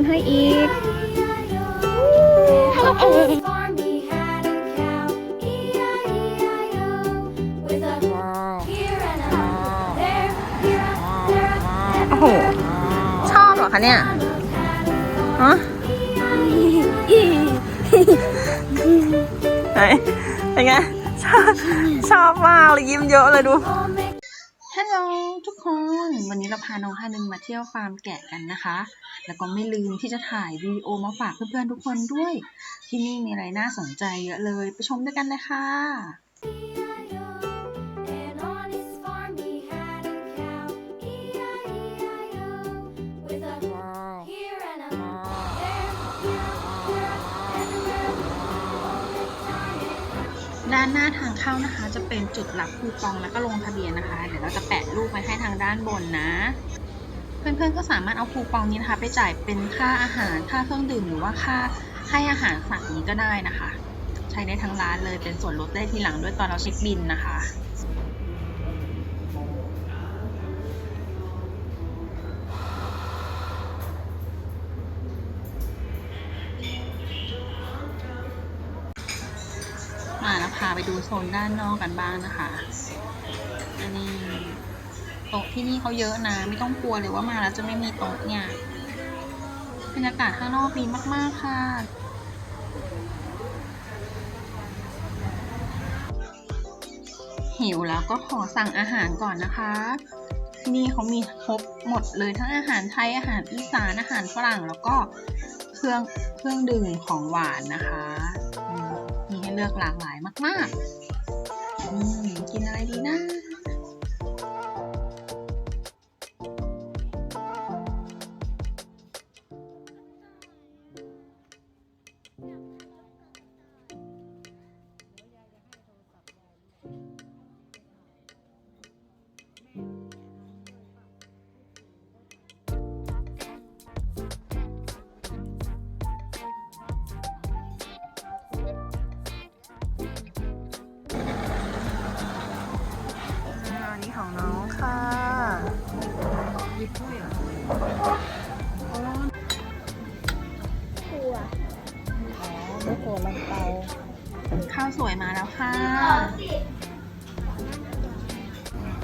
นให้อีก Farm he had a cow, E-I-E-I-O, with a here and a there, here, there, โอ้โห ชอบเหรอคะเนี่ยฮะไหนเป็นไง ชอบชอบมากเลยยิ้มเยอะเลยดู all make ฮัลโหลทุกคน วันนี้เราพาน้องฮานึงมาเที่ยวฟาร์มแกะกันนะคะ แล้วก็ไม่ลืมที่จะถ่ายวิดีโอมาฝากเพื่อนๆทุกคนด้วย ที่นี่มีอะไรน่าสนใจเยอะเลย ไปชมด้วยกันเลยค่ะ ด้านหน้าทางเข้านะคะ จะเป็นจุดรับคูปองแล้วก็ลงทะเบียนนะคะ เดี๋ยวเราจะแปะรูปไว้ให้ทางด้านบนนะ เพื่อนๆก็สามารถเอาคูปองนี้นะคะ ไปจ่ายเป็นค่าอาหาร ค่าเครื่องดื่มหรือว่าค่าให้อาหารสัตว์นี้ก็ได้นะคะ ใช้ได้ทั้งร้านเลยเป็นส่วนลดได้ทีหลังด้วยตอนเราเช็คบินนะคะมาแล้วพาไปดูโซนด้านนอกกันบ้างนะคะอันนี้ โต๊ะที่นี่เขาเยอะนะ ไม่ต้องกลัวเลยว่ามาแล้วจะไม่มีโต๊ะเนี่ยบรรยากาศข้างนอกดีมาก ๆ ค่ะ หิวแล้วก็ขอสั่งอาหารก่อนนะคะที่นี่เขามีครบหมดเลยทั้งอาหารไทยอาหารอีสานอาหารฝรั่งแล้วก็เครื่องเครื่องดื่มของหวานนะคะมีให้เลือกหลากหลายมากๆอืมกินอะไรดีนะ ข้าวสวยมาแล้วค่ะ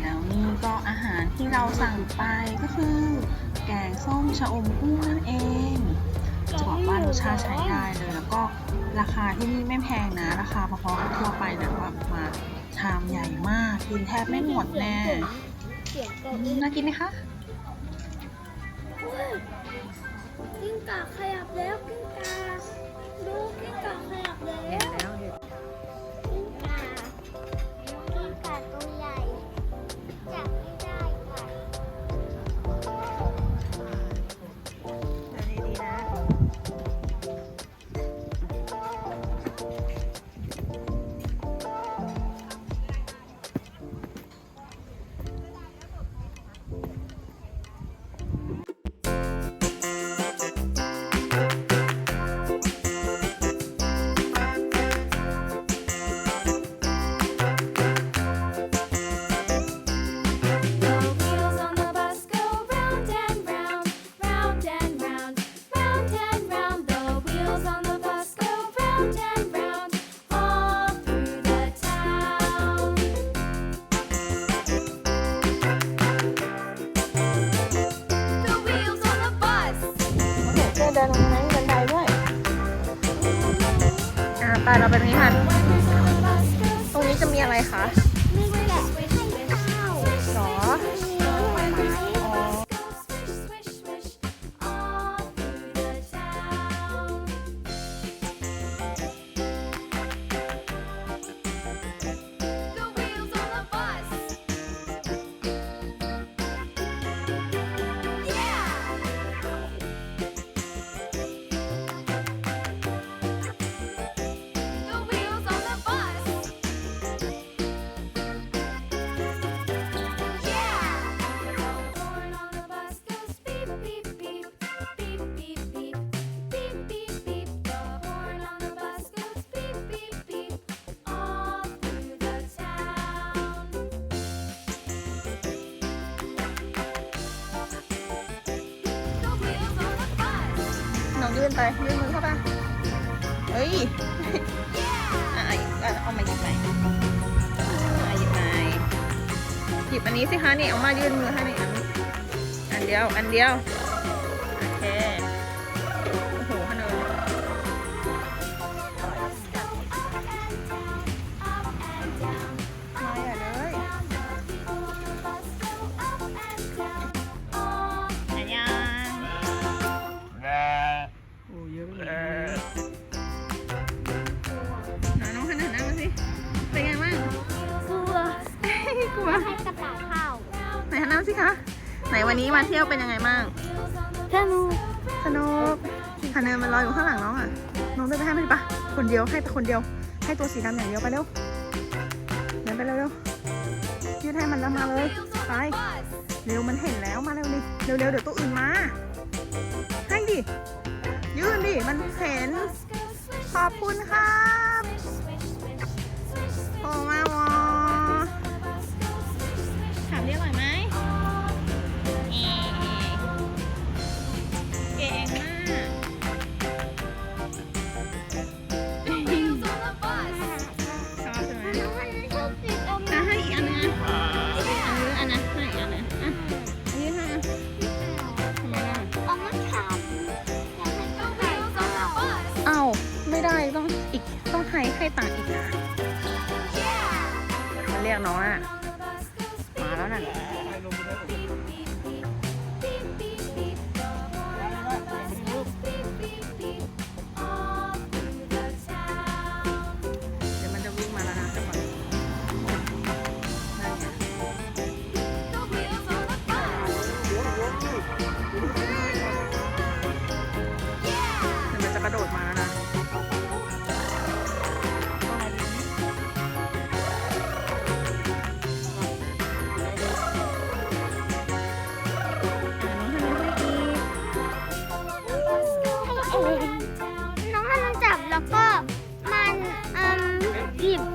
แล้วนี่ก็อาหารที่เราสั่งไปก็คือ แกงส้มชะอมกุ้งนั่นเอง จะบอกว่ารสชาติใช้ได้เลย แล้วก็ราคาที่นี่ไม่แพงนะ ราคาพอๆกับทั่วไปนะว่ามาชามใหญ่มาก กินแทบไม่หมดแน่เสียงเกาอืมน่ากินไหมคะกิ้งก่าขยับแล้วกิ้ง ก่าดูกิ้งก่าข ไปเราไปตรงนี้ทันตรงนี้จะมีอะไรคะ นี่แหละ ยื่นไป ยื่นมือเข้าไป เฮ้ยอะอะเอามาหยิบใหม่อะหยิบใหม่หยิบอันนี้สิคะนี่เอามายื่นมือให้นี่อันอันเดียว อันเดียว กลัวให้กระต่ายเข้าไหนหันหน้าสิคะ ไหนวันนี้มาเที่ยวเป็นยังไงบ้าง สนุกสนุกคันเนินมันลอยอยู่ข้างหลังน้องอะ น้องเดินไปให้มันดิปะคนเดียวให้ไปคนเดียว ให้ตัวสีดำอย่างเดียวไปเร็วเดินไปเร็วเร็วยืดให้มันแล้วมาเลย ไป เร็วมันเห็นแล้วมาเร็วดิเร็วเร็วเดี๋ยวตัวอื่นมา ให้ดิ ยื่นดิ มันเห็น ขอบคุณครับโอ้มาวอ เรียกน้องอะมาแล้วน่ะ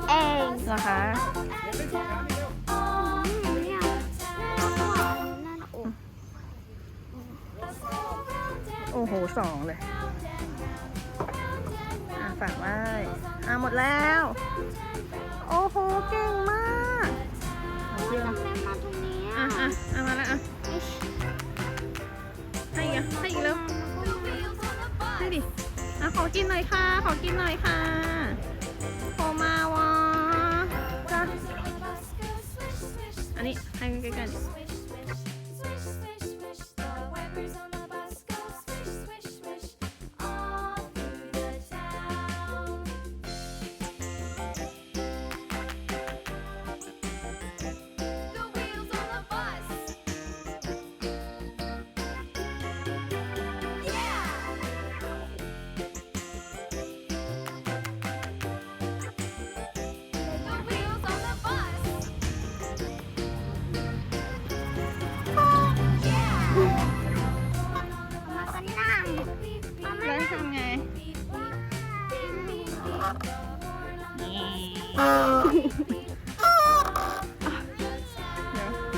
เองเหรอคะโอ้โหสองเลยอะฝากไว้อะหมดแล้ว โอ้โห เก่งมากเอาเชื่อทำไมมาตรงนี้อะอะอะเอามาแล้วอะให้อีกอะให้อีกแล้วให้ดิอะขอกินหน่อยค่ะ ขอกินหน่อยค่ะโอมาวะ อันนี้ให้ใก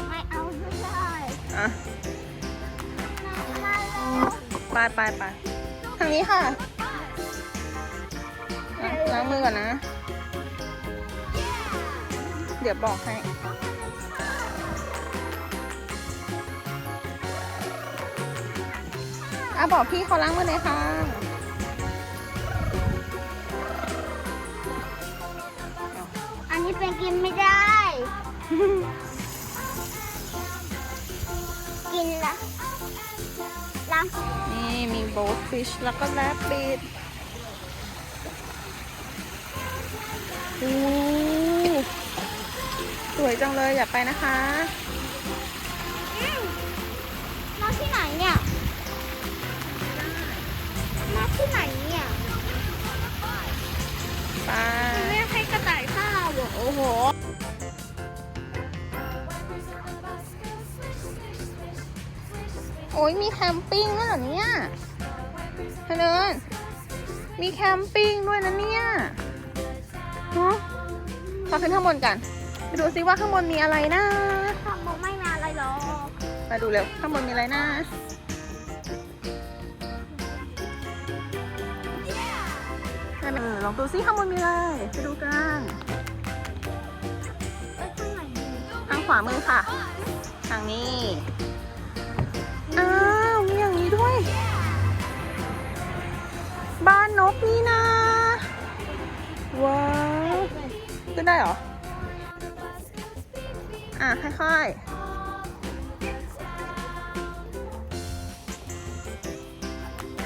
ไม่เอาไม่ได้อะมาแล้วไปไปไปทางนี้ค่ะอะล้างมือก่อนนะ เดี๋ยวบอกให้ อะบอกพี่เขาล้างมือเลยค่ะ นนี้เป็นกินไม่ได้ กินละล้างนี่มีโบทฟิชแล้วก็แรบบิดอู้สวยจังเลยอยากไปนะคะมาที่ไหนเนี่ยมาที่ไหนเนี่ย ไป โหโอ้ยมีแคมปิ้งด้วยเหรอเนี่ยเนนมีแคมปิ้งด้วยนะเนี่ยเนาะพาขึ้นข้างบนกันไปดูซิว่าข้างบนมีอะไรนะทำบอกไม่มาอะไรหรอกมาดูเร็วข้างบนมีอะไรนะเออลองดูซิข้างบนมีอะไรไปดูกัน ขวามือค่ะ ทางนี้ อ้าว มีอย่างนี้ด้วย บ้านนกนี่นะ ว้าวขึ้นได้เหรอ อะ ค่อยๆ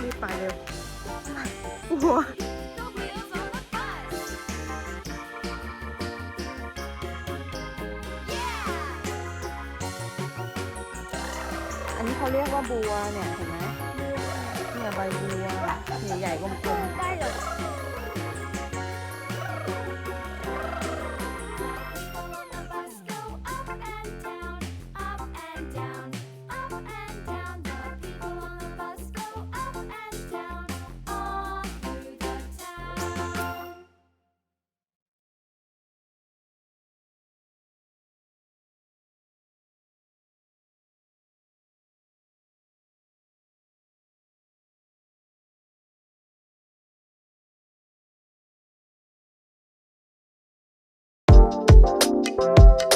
รีบไปเร็วว้า อันนี้เขาเรียกว่าบัวเนี่ยเห็นไหมเนี่ยใบบัวใหญ่ๆกลมๆ Bye.